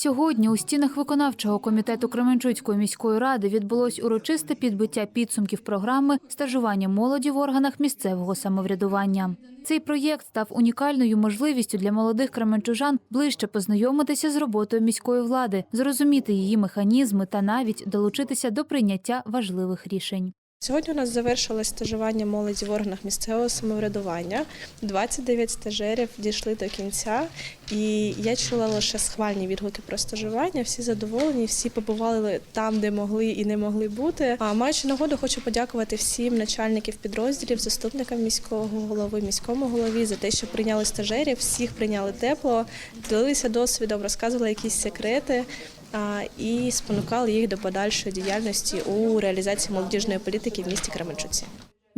Сьогодні у стінах виконавчого комітету Кременчуцької міської ради відбулось урочисте підбиття підсумків програми стажування молоді в органах місцевого самоврядування. Цей проєкт став унікальною можливістю для молодих кременчужан ближче познайомитися з роботою міської влади, зрозуміти її механізми та навіть долучитися до прийняття важливих рішень. Сьогодні у нас завершилось стажування молоді в органах місцевого самоврядування. 29 стажерів дійшли до кінця, і я чула лише схвальні відгуки про стажування. Всі задоволені, всі побували там, де могли і не могли бути. А маючи нагоду, хочу подякувати всім начальників підрозділів, заступникам міського голови, міському голові за те, що прийняли стажерів. Всіх прийняли тепло, ділилися досвідом, розказували якісь секрети. І спонукали їх до подальшої діяльності у реалізації молодіжної політики в місті Кременчуці.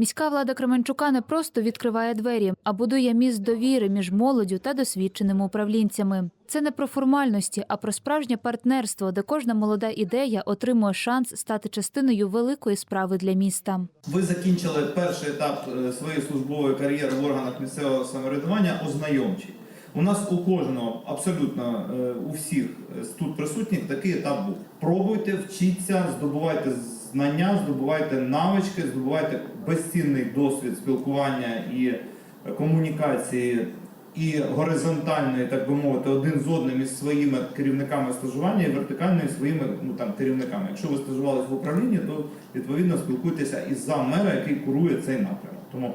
Міська влада Кременчука не просто відкриває двері, а будує міст довіри між молоддю та досвідченими управлінцями. Це не про формальності, а про справжнє партнерство, де кожна молода ідея отримує шанс стати частиною великої справи для міста. Ви закінчили перший етап е, своєї службової кар'єри в органах місцевого самоврядування ознайомчий. У нас у кожного, абсолютно е, у всіх тут присутніх такий етап був. Пробуйте, вчіться, здобувайте знання, здобувайте навички, здобувайте безцінний досвід спілкування і комунікації і горизонтальної, так би мовити, один з одним із своїми керівниками стажування і вертикальної своїми ну там керівниками. Якщо ви стажувалися в управлінні, то відповідно спілкуйтеся із заммера, який курує цей напрямок. Тому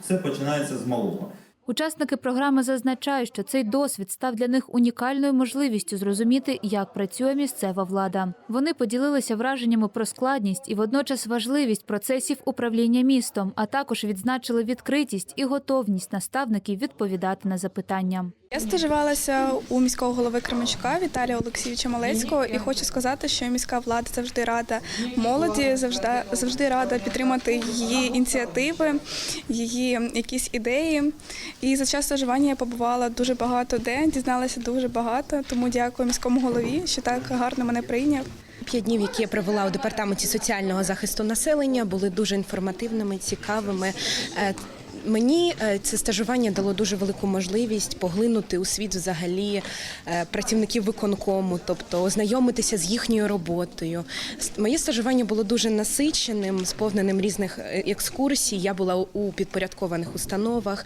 все починається з малого. Учасники програми зазначають, що цей досвід став для них унікальною можливістю зрозуміти, як працює місцева влада. Вони поділилися враженнями про складність і водночас важливість процесів управління містом, а також відзначили відкритість і готовність наставників відповідати на запитання. Я стажувалася у міського голови Кременчука Віталія Олексійовича Малецького і хочу сказати, що міська влада завжди рада молоді, завжди завжди рада підтримати її ініціативи, її якісь ідеї. І за час стажування я побувала дуже багато де, дізналася дуже багато. Тому дякую міському голові, що так гарно мене прийняв. П'ять днів, які я провела у департаменті соціального захисту населення, були дуже інформативними, цікавими. Мені е, це стажування дало дуже велику можливість поглинути у світ взагалі е, працівників виконкому, тобто ознайомитися з їхньою роботою. Моє стажування було дуже насиченим, сповненим різних е, екскурсій. Я була у підпорядкованих установах,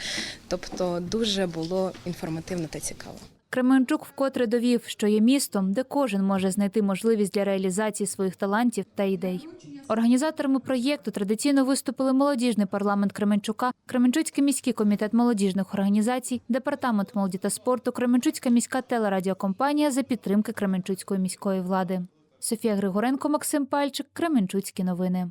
тобто дуже було інформативно та цікаво. Кременчук вкотре довів, що є містом, де кожен може знайти можливість для реалізації своїх талантів та ідей. Організаторами проєкту традиційно виступили молодіжний парламент Кременчука, Кременчуцький міський комітет молодіжних організацій, департамент молоді та спорту, Кременчуцька міська телерадіокомпанія за підтримки Кременчуцької міської влади. Софія Григоренко, Максим Пальчик, Кременчуцькі новини.